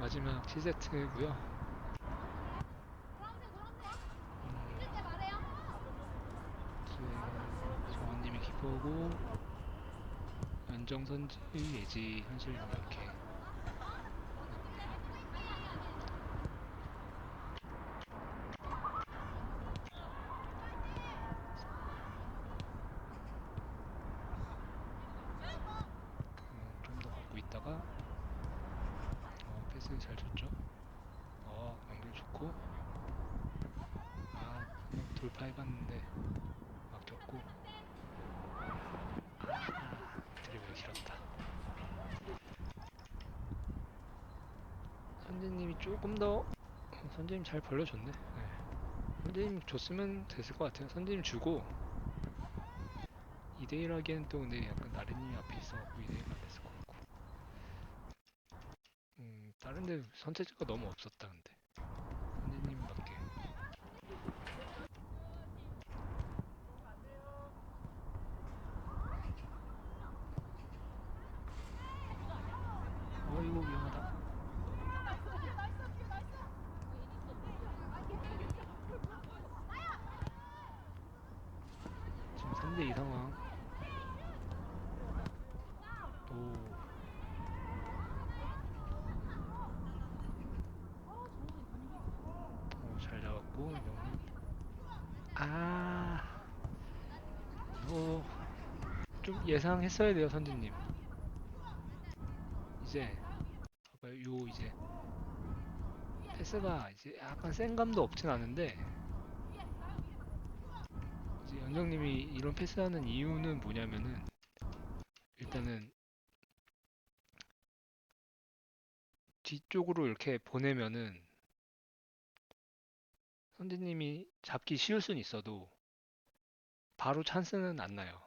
마지막 7세트고요. 정원님이 키퍼고 연정선지 예지 현실 이렇게 좀 더 갖고 있다가 어, 패스 잘 줬죠. 어 연결 좋고 아 한번 돌파해봤는데 막혔고 아 드리블이 길었다. 선재님이 조금 더 어, 선재님 잘 벌려줬네. 네. 선재님 줬으면 됐을 것 같아요. 선재님 주고 2대1 하기엔 또 근데 약간 나래님이 앞에 있어갖고 2대1 안 됐을 것 같고 음 다른 데 선택지가 너무 없었다 근데 선재님밖에 어 이거 위험하다 지금 3대2 상황 오 어, 잘 잡았고 명훈 아 이거 좀 예상했어야 돼요 선진님 이제 요 이제 패스가 이제 약간 센 감도 없진 않은데 이제 연정님이 이런 패스하는 이유는 뭐냐면은 일단은 뒤쪽으로 이렇게 보내면은 선재님이 잡기 쉬울 수는 있어도 바로 찬스는 안 나요.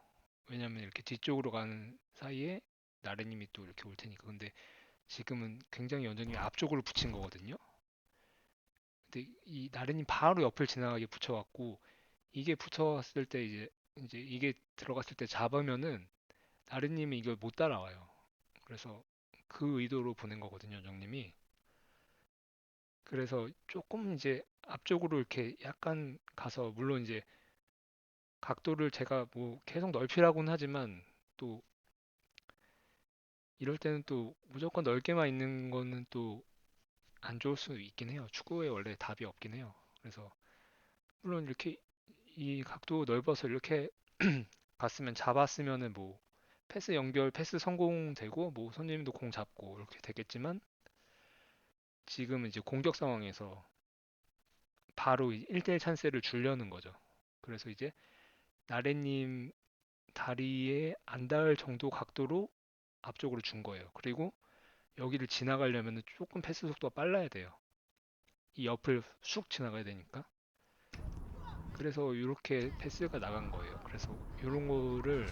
왜냐면 이렇게 뒤쪽으로 가는 사이에 나래님이 또 이렇게 올 테니까. 근데 지금은 굉장히 연정님이 앞쪽으로 붙인 거거든요. 근데 이 나래님 바로 옆을 지나가게 붙여갖고 이게 붙어왔을 때 이제 이제 이게 들어갔을 때 잡으면은 나래님이 이걸 못 따라와요. 그래서 그 의도로 보낸 거거든요, 연정님이. 그래서 조금 이제 앞쪽으로 이렇게 약간 가서 물론 이제 각도를 제가 뭐 계속 넓히라고는 하지만 또 이럴 때는 또 무조건 넓게만 있는 거는 또 안 좋을 수 있긴 해요. 축구에 원래 답이 없긴 해요. 그래서 물론 이렇게 이 각도 넓어서 이렇게 갔으면 잡았으면은 뭐 패스 연결, 패스 성공되고 뭐 선생님도 공 잡고 이렇게 되겠지만 지금은 이제 공격 상황에서 바로 1대1 찬스를 주려는 거죠. 그래서 이제 나래님 다리에 안 닿을 정도 각도로 앞쪽으로 준 거예요. 그리고 여기를 지나가려면 조금 패스 속도가 빨라야 돼요. 이 옆을 쑥 지나가야 되니까. 그래서 이렇게 패스가 나간 거예요. 그래서 이런 거를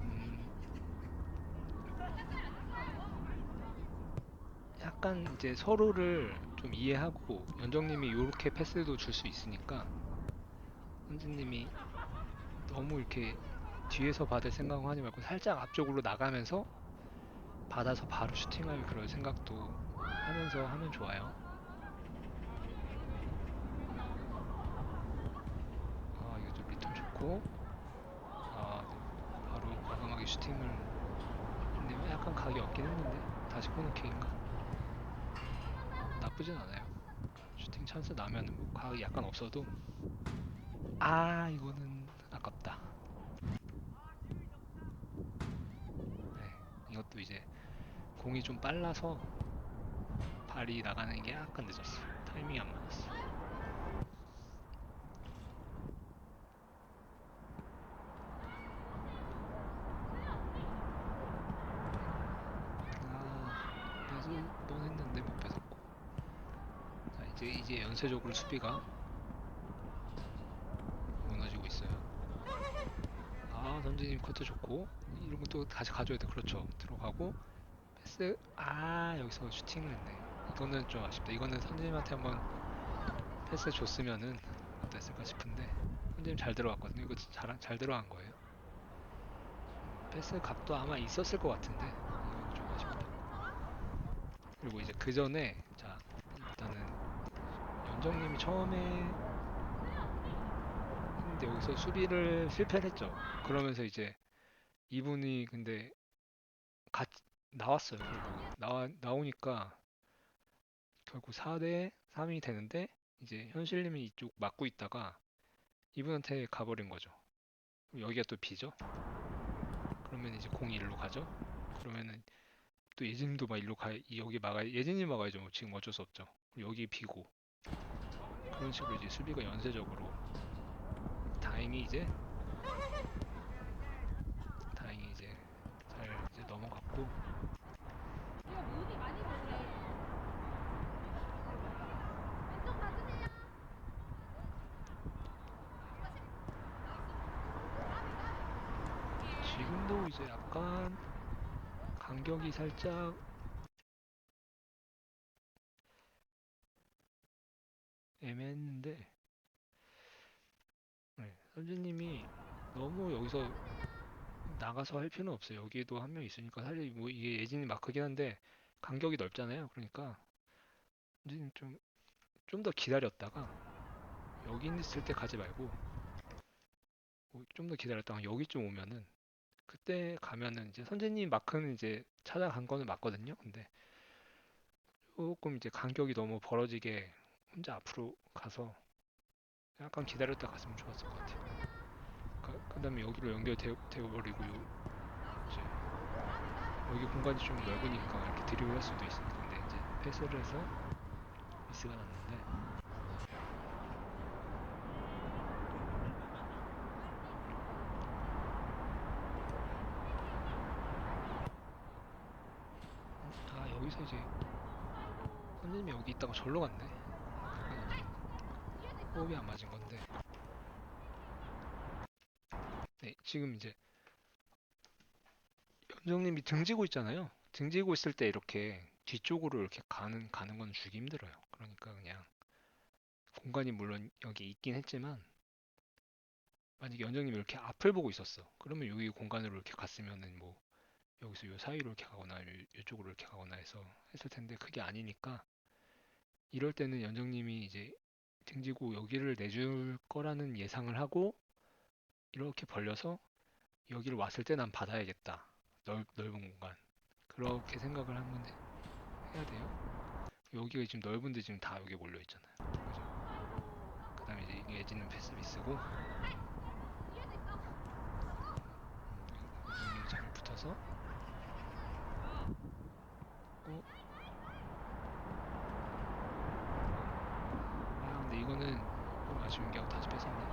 음, 약간 이제 서로를 좀 이해하고 연정님이 이렇게 패스도 줄 수 있으니까 선진님이 너무 이렇게 뒤에서 받을 생각은 하지 말고 살짝 앞쪽으로 나가면서 받아서 바로 슈팅할 그런 생각도 하면서 하면 좋아요. 아 이거 좀 리턴 좋고 아 바로 과감하게 슈팅을 근데 약간 각이 없긴 했는데 다시 코너킥인가? 나쁘진 않아요. 슈팅 찬스 나면 뭐 각이 약간 없어도 아 이거는 아깝다. 네, 이것도 이제 공이 좀 빨라서 발이 나가는 게 약간 늦었어. 타이밍이 안 맞았어. 아, 뺏을 뻔했는데 못 뺏었고. 자, 이제 이제 연쇄적으로 수비가 무너지고 있어요. 아, 선재님 커트 좋고 이런 것도 다시 가져야 돼. 그렇죠. 들어가고 패스. 아, 여기서 슈팅을 했네. 이거는 좀 아쉽다. 이거는 선재님한테 한번 패스 줬으면은 어땠을까 싶은데 선재님 잘 들어갔거든요. 이거 잘, 잘 들어간 거예요. 패스 각도 아마 있었을 것 같은데 좀 아쉽다. 그리고 이제 그 전에 자 일단은 연정님이 처음에 했는데 여기서 수비를 실패를 했죠. 그러면서 이제 이분이 근데 같이 나왔어요. 결국 나와 나오니까 결국 4대 3이 되는데 이제 현실님이 이쪽 막고 있다가 이분한테 가버린 거죠. 여기가 또 B죠. 그러면 이제 공이 일로 가죠. 그러면은 또 예진님도 막 일로 가 여기 막아 예진님 막아야죠. 뭐 지금 어쩔 수 없죠. 여기 B고 그런 식으로 이제 수비가 연쇄적으로 다행히 이제 다행히 이제 잘 이제 넘어갔고. 지금도 이제 약간 간격이 살짝 애매했는데 네, 선주님이 너무 여기서 나가서 할 필요는 없어요. 여기에도 한 명 있으니까 사실 뭐 이게 예진이 마크긴 한데 간격이 넓잖아요. 그러니까 선주님 좀 좀 더 기다렸다가 여기 있을 때 가지 말고 좀 더 기다렸다가 여기쯤 오면은 그때 가면은 이제 선재님 마크는 이제 찾아간 거는 맞거든요. 근데 조금 이제 간격이 너무 벌어지게 혼자 앞으로 가서 약간 기다렸다 갔으면 좋았을 것 같아요. 그, 그 다음에 여기로 연결되어 버리고 이제 여기 공간이 좀 넓으니까 이렇게 드리블 할 수도 있으니까 근데 이제 패스를 해서 미스가 났는데. 아 여기서 이제 선생님이 여기 있다가 절로 갔네 호흡이 안 맞은 건데. 네 지금 이제 연정님이 등지고 있잖아요. 등지고 있을 때 이렇게 뒤쪽으로 이렇게 가는 가는 건 주기 힘들어요. 그러니까 그냥 공간이 물론 여기 있긴 했지만 만약에 연정님이 이렇게 앞을 보고 있었어. 그러면 여기 공간으로 이렇게 갔으면은 뭐 여기서 요 사이로 이렇게 가거나 요, 요쪽으로 이렇게 가거나 해서 했을 텐데 그게 아니니까 이럴 때는 연정님이 이제 등지고 여기를 내줄 거라는 예상을 하고 이렇게 벌려서 여기를 왔을 때 난 받아야겠다. 넓, 넓은 공간. 그렇게 생각을 한번 해- 해야 돼요. 여기가 지금 넓은데 지금 다 여기 몰려 있잖아요. 그죠? 그 다음에 이제 예지는 패스 미스고. 연정님이 잘 붙어서. 어? 아 근데 이거는 좀 아쉬운 게 다시 뺏었네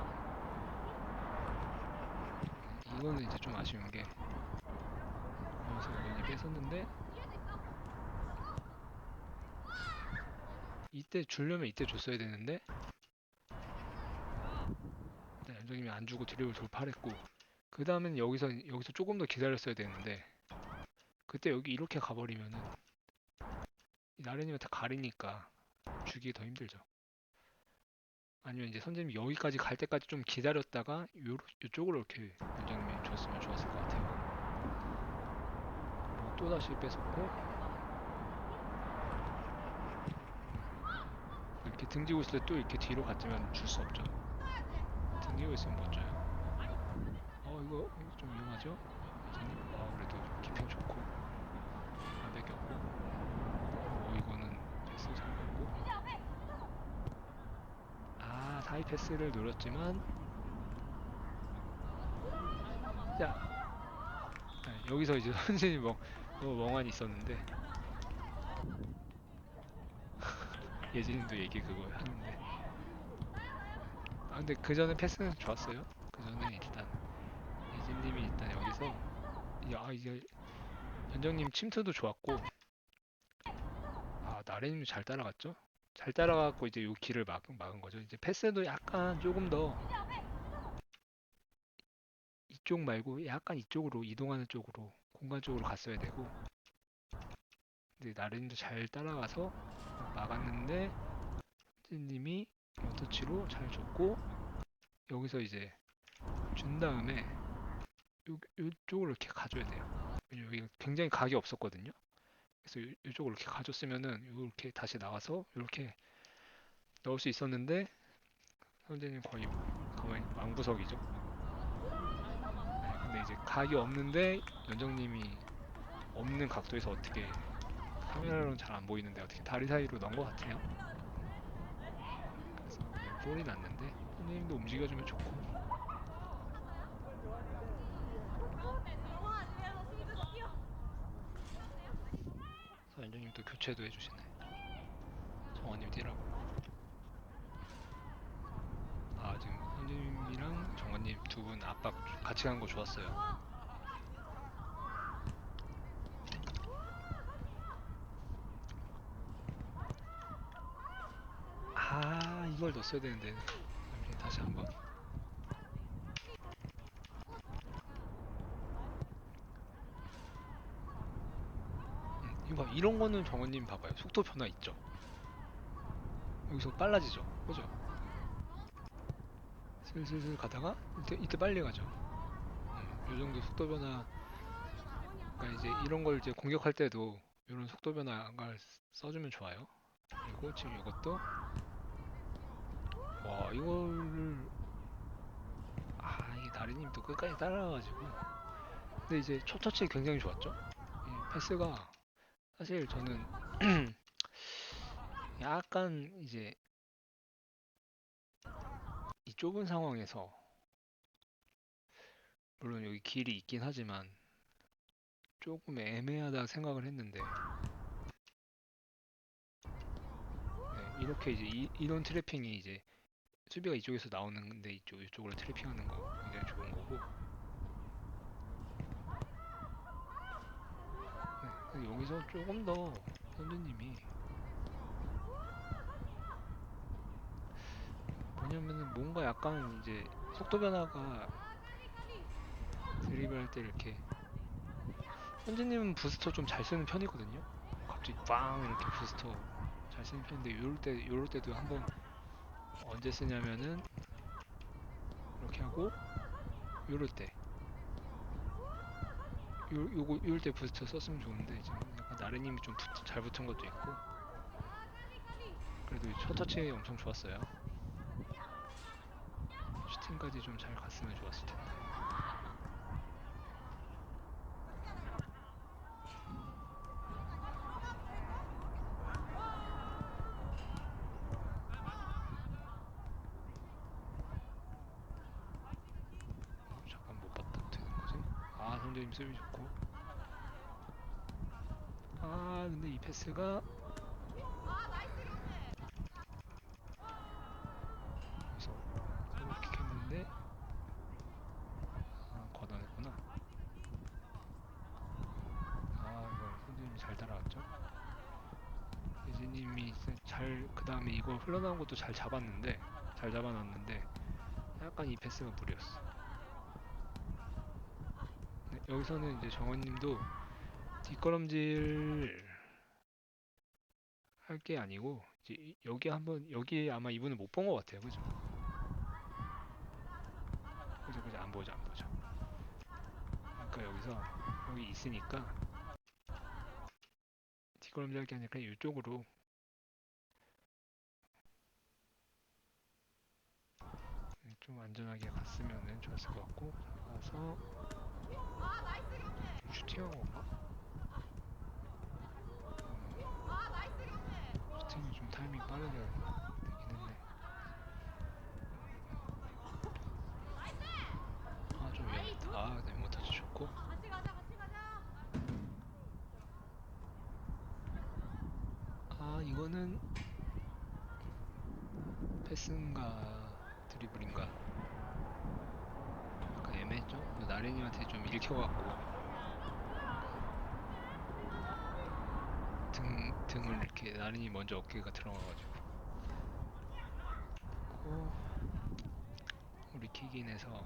이거는 이제 좀 아쉬운 게 여기서 연이 뺏었는데 이때 주려면 이때 줬어야 되는데 네, 연정님이 안 주고 드리블 돌파를 했고 그 다음엔 여기서 여기서 조금 더 기다렸어야 되는데 그때 여기 이렇게 가버리면은 이 나래님한테 가리니까 주기 더 힘들죠. 아니면 이제 선생님이 여기까지 갈 때까지 좀 기다렸다가 요, 요쪽으로 이렇게 원장님이 줬으면 좋았을 것 같아요. 그리고 또 다시 뺏었고 이렇게 등지고 있을 때 또 이렇게 뒤로 갔지만 줄 수 없죠. 등지고 있으면 못 줘요. 어 이거 좀 위험하죠? 선생님? 아 그래도 기평 좋고 가백이었고 어 이거는 패스 잘 받고 아 사이 패스를 노렸지만 자 네, 여기서 이제 선생님 멍, 너무 멍하니 있었는데. 예진님도 얘기 그거 하는데. 아 근데 그 전에 패스는 좋았어요. 그 전에 일단 예진님이 일단 여기서 야 이제 연정님 침투도 좋았고. 아 나래님도 잘 따라갔죠? 잘 따라가고 이제 요 길을 막, 막은 거죠. 이제 패스도 약간 조금 더 이쪽 말고 약간 이쪽으로 이동하는 쪽으로 공간 쪽으로 갔어야 되고 근데 나래님도 잘 따라가서 막았는데 님이 원터치로 잘 줬고 여기서 이제 준 다음에 요, 요쪽으로 이렇게 가줘야 돼요. 여기가 굉장히 각이 없었거든요. 그래서 이- 이쪽으로 이렇게 가줬으면은 이렇게 다시 나와서 이렇게 넣을 수 있었는데 선재님 거의 거의 망부석이죠. 네, 근데 이제 각이 없는데 연정님이 없는 각도에서 어떻게 카메라로는 잘 안 보이는데 어떻게 다리 사이로 넣은 것 같아요. 그래서 그냥 볼이 났는데 선생님도 움직여주면 좋고 또 교체도 해주시네. 정원님 뛰라고. 아 지금 선생님이랑 정원님 두 분 압박 같이 간 거 좋았어요. 아 이걸 넣었어야 되는데 다시 한번 음, 이런 거는 정원님 봐봐요. 속도 변화 있죠? 여기서 빨라지죠? 그죠? 슬슬슬 가다가 이때, 이때 빨리 가죠. 음, 이 정도 속도 변화 그러니까 이제 이런 걸 이제 공격할 때도 이런 속도 변화를 써주면 좋아요. 그리고 지금 이것도 와 이거를 아 이게 나리님 또 끝까지 따라가가지고. 근데 이제 첫 터치 굉장히 좋았죠? 이 패스가 사실 저는 약간 이제 이 좁은 상황에서 물론 여기 길이 있긴 하지만 조금 애매하다 생각을 했는데 네, 이렇게 이제 이, 이런 트래핑이 이제 수비가 이쪽에서 나오는데 이쪽 이쪽으로 트래핑하는 거 굉장히 좋은 거고. 네, 근데 여기서 조금 더 선수님이 뭐냐면은 뭔가 약간 이제 속도 변화가 드리블 할때 이렇게 현진님은 부스터 좀 잘 쓰는 편이거든요. 갑자기 빵 이렇게 부스터 잘 쓰는 편인데 요럴 때 요럴 때도 한번 언제 쓰냐면은 이렇게 하고 요럴 때 요, 요거 요럴 때 부스터 썼으면 좋은데 지금 약간 나르님이 좀 잘 붙은 것도 있고. 그래도 첫 터치 엄청 좋았어요. 슈팅까지 좀 잘 갔으면 좋았을 텐데 어, 잠깐 못 봤다 어떻게 된 거지? 아 성재님 수비 좋고. 아 근데 이 패스가. 여기서 세로킥 했는데. 아 걷어냈구나. 아 이거 선생님이 잘 따라왔죠? 예진님이 잘그 다음에 이거 흘러나온 것도 잘 잡았는데 잘 잡아놨는데 약간 이 패스가 무리였어. 네, 여기서는 이제 정원님도 뒷걸음질 할 게 아니고 이제 이- 여기 한번 여기 아마 이분은 못본 것 같아요, 그죠? 그죠, 그죠, 안 보죠, 안 보죠. 아까 여기서 여기 있으니까 뒷걸음질 할 게 아니라 그냥 이쪽으로 네, 좀 안전하게 갔으면 좋았을 것 같고 가서 슈팅한 건가? 음, 슈팅이 좀 타이밍 빠르게 되긴 했네. 아, 좀 위험했다. 아, 네, 못터치 좋고. 아, 이거는 패스인가 드리블인가? 약간 애매했죠? 나린이한테 좀 읽혀갖고 등, 등을 이렇게 나린이 먼저 어깨가 들어가가지고 고 우리 킥인 해서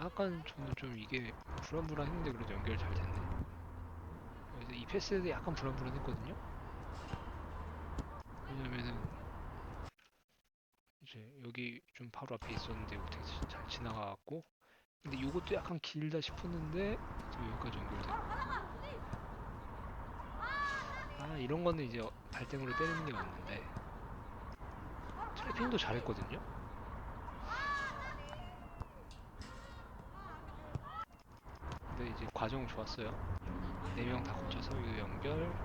약간 저는 좀 이게 불안불안했는데 그래도 연결 잘 됐네. 그래서 이 패스도 약간 불안불안했거든요? 왜냐면은 이제 여기 좀 바로 앞에 있었는데 지- 잘 지나가갖고. 근데 이것도 약간 길다 싶었는데 지금 여기까지 연결됐고 아 이런 거는 이제 어- 발등으로 때리는 게 맞는데. 트래핑도 잘했거든요 근데 이제 과정 좋았어요. 4명 다 거쳐서 이거 연결.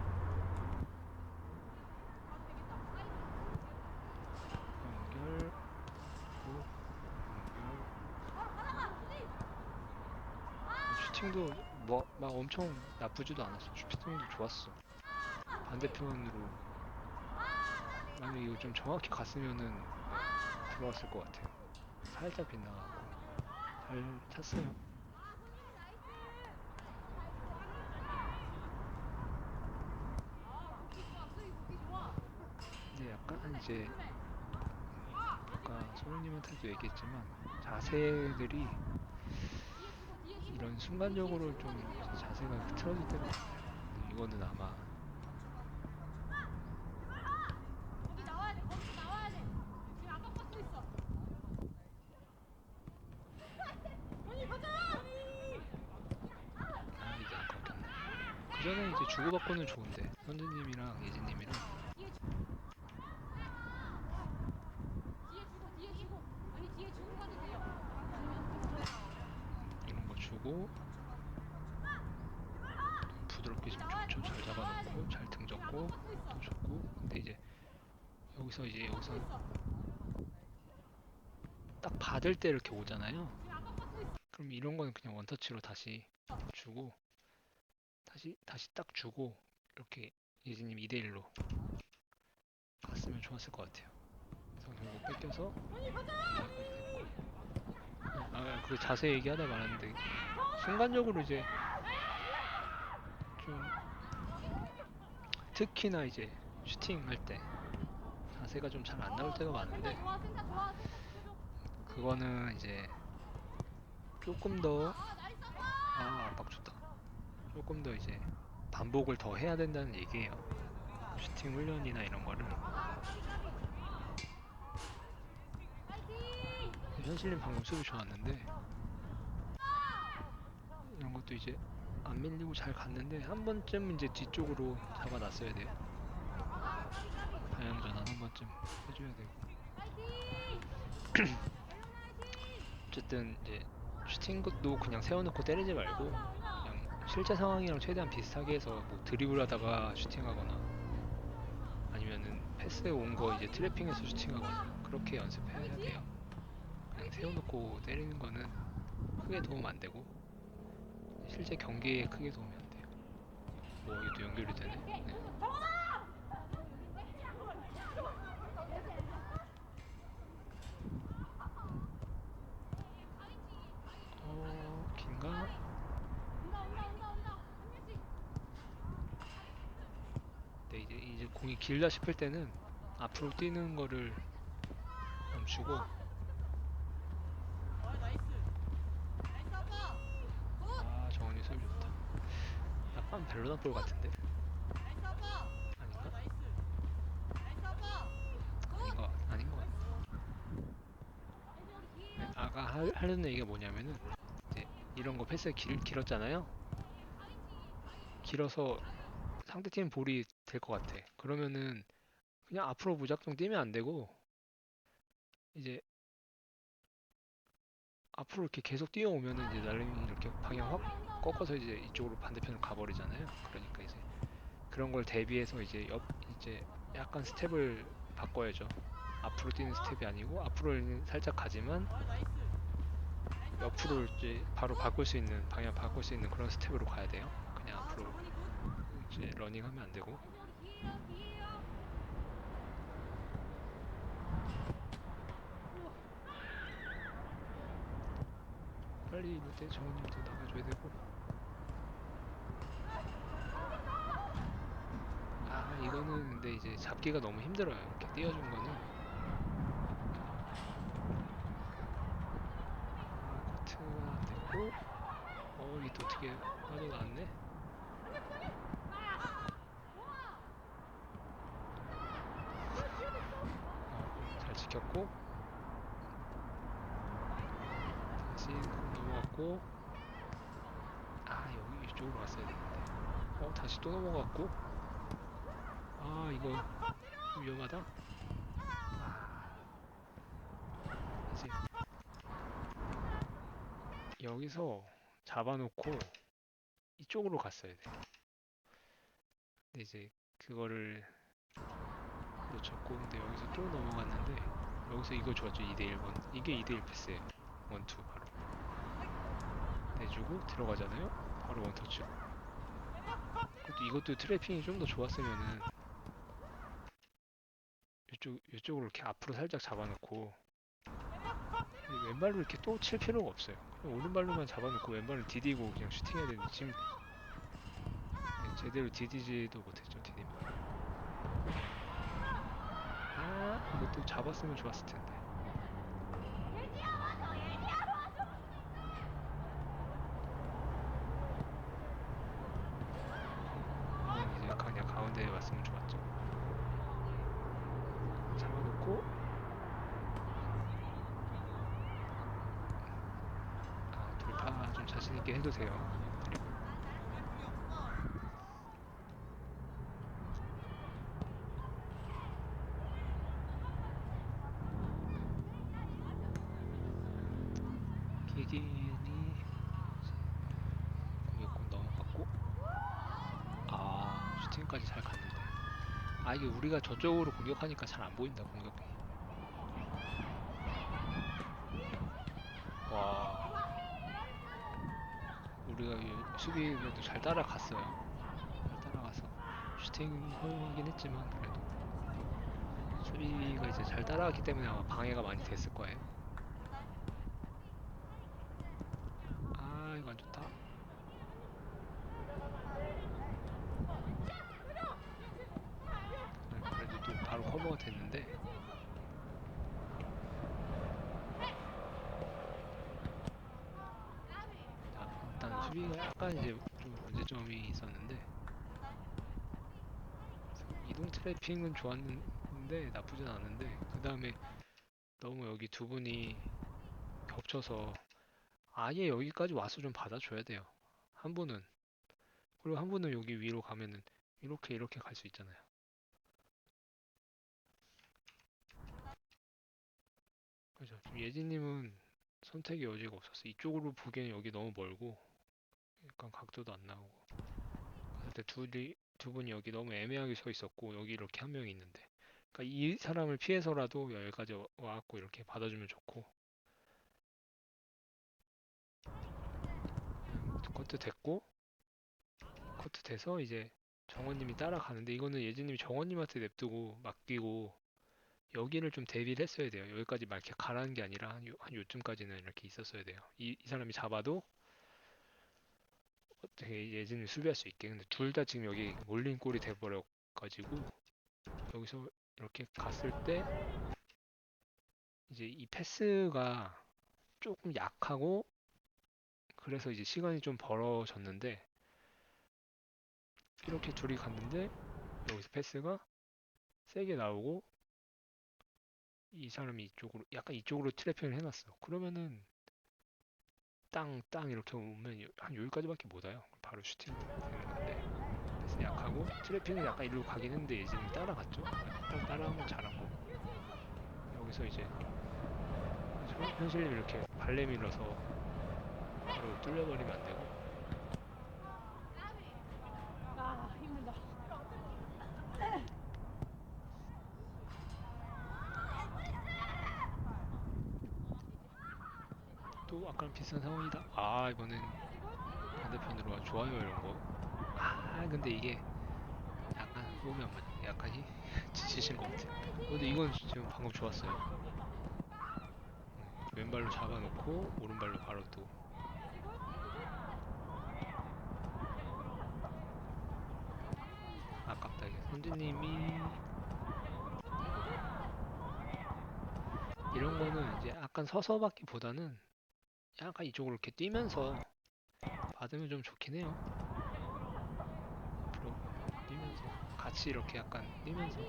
연결. 또 연결 슈팅도 뭐 막 엄청 나쁘지도 않았어. 슈팅도 좋았어. 반대편으로. 만약에 이거 좀 정확히 갔으면은 네, 들어왔을 것 같아요. 살짝 빗나가고. 잘 찼어요 근데 약간 이제 아까 소장님한테도 얘기했지만 자세들이 이런 순간적으로 좀 자세가 틀어질 때가 근데 이거는 아마. 아 이게 아깝겠네 그 전에 이제 주고받고는 좋은데 현주님이랑 예진님이랑 뒤에 주고 뒤에 주고 아니 뒤에 주고 가도 돼요. 이런 거 주고 부드럽게 지금 좋죠 잘 잡아놓고 잘 등졌고 또 줬고. 근데 이제 여기서 이제 여기서 딱 받을 때 이렇게 오잖아요. 그럼 이런 거는 그냥 원터치로 다시 주고 다시 다시 딱 주고 이렇게 예진님 2대1로 갔으면 좋았을 것 같아요. 결국 뺏겨서 아, 그 자세 얘기하다 말았는데 순간적으로 이제 좀 특히나 이제 슈팅 할 때 자세가 좀 잘 안 나올 때가 많은데. 그거는 이제 조금 더 아. 아, 압박 좋다. 조금 더 이제 반복을 더 해야 된다는 얘기예요. 슈팅 훈련이나 이런 거를. 파이팅. 현실님 방금 수비 좋았는데 이런 것도 이제 안 밀리고 잘 갔는데 한 번쯤 이제 뒤쪽으로 잡아놨어야 돼요. 방향 전환 한 번쯤 해줘야 되고. 어쨌든 이제 슈팅 것도 그냥 세워놓고 때리지 말고 그냥 실제 상황이랑 최대한 비슷하게 해서 뭐 드리블 하다가 슈팅하거나 아니면은 패스에 온 거 이제 트래핑해서 슈팅하거나 그렇게 연습해야 돼요. 세워놓고 때리는 거는 크게 도움 안 되고 실제 경기에 크게 도움이 안 돼요. 뭐 이것도 연결이 되네. 네. 어 긴가? 네, 이제 이제 공이 길다 싶을 때는 앞으로 뛰는 거를 멈추고 아 정원이 수비 좋다 약간 벨로나 볼 같은데? 아닌가? 아닌 거 아닌 거 같아 네, 아까 하, 하려는 얘기가 뭐냐면은 이제 이런 거 패스 길, 길었잖아요? 길어서 상대팀 볼이 될 것 같아. 그러면은 그냥 앞으로 무작정 뛰면 안 되고 이제 앞으로 이렇게 계속 뛰어오면은 이제 날림이 이렇게 방향 확 꺾어서 이제 이쪽으로 반대편으로 가버리잖아요. 그러니까 이제 그런 걸 대비해서 이제 옆 이제 약간 스텝을 바꿔야죠. 앞으로 뛰는 스텝이 아니고 앞으로는 살짝 가지만 옆으로 이제 바로 바꿀 수 있는 방향 바꿀 수 있는 그런 스텝으로 가야 돼요. 그냥 앞으로 이제 러닝하면 안 되고 빨리 이럴 때 정우님도 나가줘야 되고 아 이거는 근데 이제 잡기가 너무 힘들어요. 이렇게 띄워준 거는. 아, 커트가 됐고, 어, 또 어떻게 빠져나왔네? 어, 잘 지켰고, 다시 넘어갔고, 아, 여기 이쪽으로 왔어야 되는데. 어, 다시 또 넘어갔고, 아, 이거 좀 위험하다. 아, 이제 여기서 잡아놓고 이쪽으로 갔어야 돼. 근데 이제 그거를 놓쳤고, 근데 여기서 또 넘어갔는데 여기서 이거 좋았죠. 2대1 원. 이게 2대1 패스예요. 원투 바로. 내주고 들어가잖아요. 바로 원터치. 그것도 이것도 트래핑이 좀 더 좋았으면은 이쪽 이쪽으로 이렇게 앞으로 살짝 잡아놓고 이 왼발로 이렇게 또 칠 필요가 없어요. 오른발로만 잡아놓고 왼발을 디디고 그냥 슈팅해야 되는데 지금 네, 제대로 디디지도 못했죠 디딤발. 아 이것도 잡았으면 좋았을 텐데. 이건 이제 그냥 가운데에 왔으면 좋았죠. 잡아놓고 아, 돌파 좀 자신 있게 해도 돼요. 그리고 기기니 공격권 넘어갔고 아 슈팅까지 잘 갔는데. 아 이게 우리가 저쪽으로 공격하니까 잘 안 보인다 공격이. 와. 우리가 이 수비에도 잘 따라갔어요. 잘 따라가서 슈팅 허용하긴 했지만 그래도 수비가 이제 잘 따라갔기 때문에 아마 방해가 많이 됐을 거예요 아 이거 안 좋다 네, 그래도 또 바로 커버가 됐는데 자, 일단 수비가 약간 이제 좀 문제점이 있었는데 이동 트래핑은 좋았는데 나쁘진 않은데 그 다음에 너무 여기 두 분이 겹쳐서 아예 여기까지 와서 좀 받아줘야 돼요 한 분은 그리고 한 분은 여기 위로 가면은 이렇게 이렇게 갈 수 있잖아요. 지금 예진님은 선택의 여지가 없었어. 이쪽으로 보기엔 여기 너무 멀고, 약간 각도도 안 나오고. 그럴 때 둘이, 두 분이 여기 너무 애매하게 서 있었고, 여기 이렇게 한 명이 있는데. 그러니까 이 사람을 피해서라도 여기까지 와- 와갖고 이렇게 받아주면 좋고. 음, 커트 됐고, 커트 돼서 이제 정원님이 따라가는데, 이거는 예진님이 정원님한테 냅두고 맡기고, 여기를 좀 대비를 했어야 돼요. 여기까지 막 이렇게 가라는 게 아니라 한, 요, 한 요쯤까지는 이렇게 있었어야 돼요. 이, 이 사람이 잡아도 어떻게 예진을 수비할 수 있게. 근데 둘 다 지금 여기 몰린 꼴이 돼버려가지고 여기서 이렇게 갔을 때 이제 이 패스가 조금 약하고 그래서 이제 시간이 좀 벌어졌는데 이렇게 둘이 갔는데 여기서 패스가 세게 나오고 이 사람이 이쪽으로 약간 이쪽으로 트래핑을 해놨어. 그러면은 땅 땅 이렇게 오면 여- 한 여기까지밖에 못 와요. 바로 슈팅 되는 건데 그래서 약하고 트래핑은 약간 이리로 가긴 했는데 예진이 따라갔죠. 딱 따라하면 잘하고 여기서 이제 현- 현실님 이렇게 발레 밀어서 바로 뚫려버리면 안 되고 아 힘들다. 또 아까랑 비슷한 상황이다. 아 이거는 반대편으로 와 좋아요 이런 거. 아 근데 이게 약간 몸이 안 맞네. 약간이 지치신 것 같아. 근데 이건 지금 방금 좋았어요. 음, 왼발로 잡아놓고 오른발로 바로 또. 아깝다 이게. 선재님이 이런 거는 이제 약간 서서 받기보다는 약간 이쪽으로 이렇게 뛰면서 받으면 좀 좋긴 해요. 뛰면서 같이 이렇게 약간 뛰면서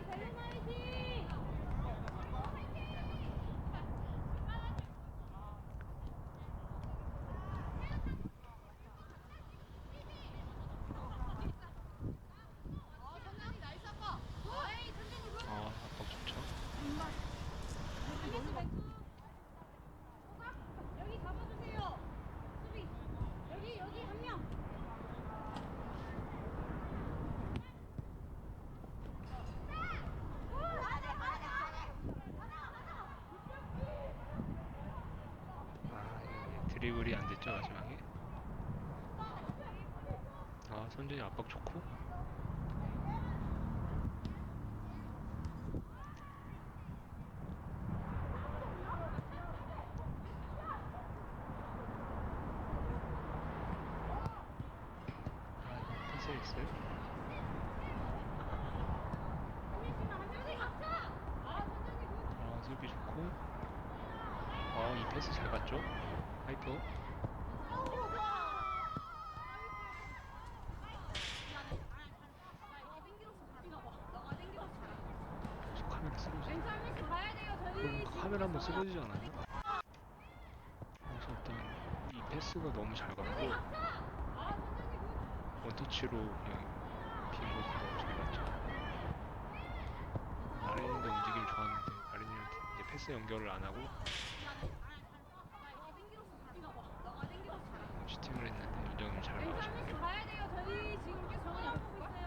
아 압박 좋죠. 여기 잡아주세요. 수비. 여기 여기 한 명. 아 이게 드리블이 안 됐죠 마지막에. 아 선준이 압박 좋고. 아 패스했어요? 아. 아이 패스 잘 갔죠? 하이퍼. 저 카메라 쓰러지. 그럼 카메라 한번 쓰러지지 않았나? 그래서 일단 이 패스가 너무 잘 갔고 원터치로 그냥 빈 곳을 너무 잘 갔죠. 마린이도 움직임 좋았는데 마린이한테 이제 패스 연결을 안 하고 슈팅을 했는데 연정이 잘 막아줬고 왼쪽 가야 돼요. 저희 지금 계속 정원이 안 보고 있어요.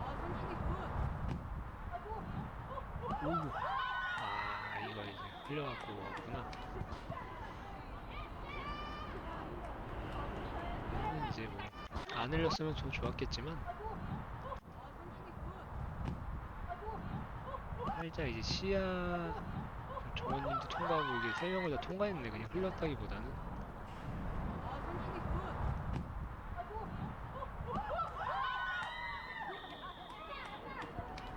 아, 선생님 굿. 오! 아 이거 이제 흘려갖고 왔구나. 이거는 이제 뭐 안 흘렸으면 더 좋았겠지만. 살짝 이제 시야 정원님도 통과하고 이게 세 명을 다 통과했네 그냥 흘렀다기보다는.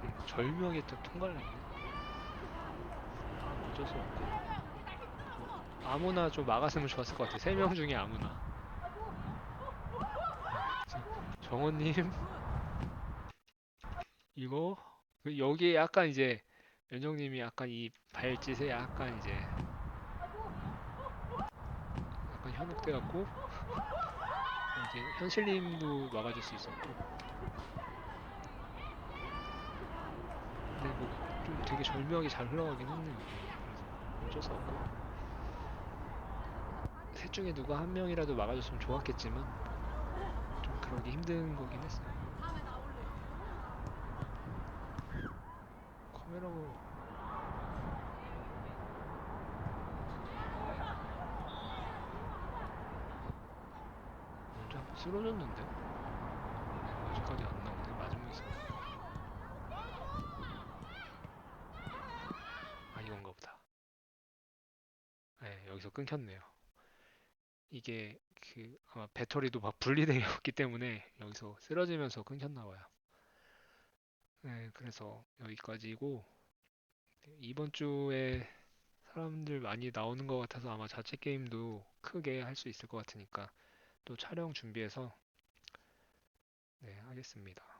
음, 절묘하게 또 통과를 했네. 어쩔 수 없고. 뭐 아무나 좀 막았으면 좋았을 것 같아. 세 명 중에 아무나 정원님. 이거 그 여기에 약간 이제 연정님이 약간 이 발짓에 약간 이제 약간 현혹돼 갖고 이제 현실님도 막아줄 수 있었고. 근데 뭐 좀 되게 절묘하게 잘 흘러가긴 했네요 그래서 어쩔 수 없고. 셋 중에 누가 한 명이라도 막아줬으면 좋았겠지만 좀 그러기 힘든 거긴 했어요. 카메라가 한번 쓰러졌는데? 아직까지 안 나오네. 마지막에 아 이건가 보다. 네 여기서 끊겼네요 이게 그 아마 배터리도 막 분리되었기 때문에 여기서 쓰러지면서 끊겼나 봐요 네 그래서 여기까지고 이번 주에 사람들 많이 나오는 것 같아서 아마 자체 게임도 크게 할 수 있을 것 같으니까 또 촬영 준비해서 네, 하겠습니다.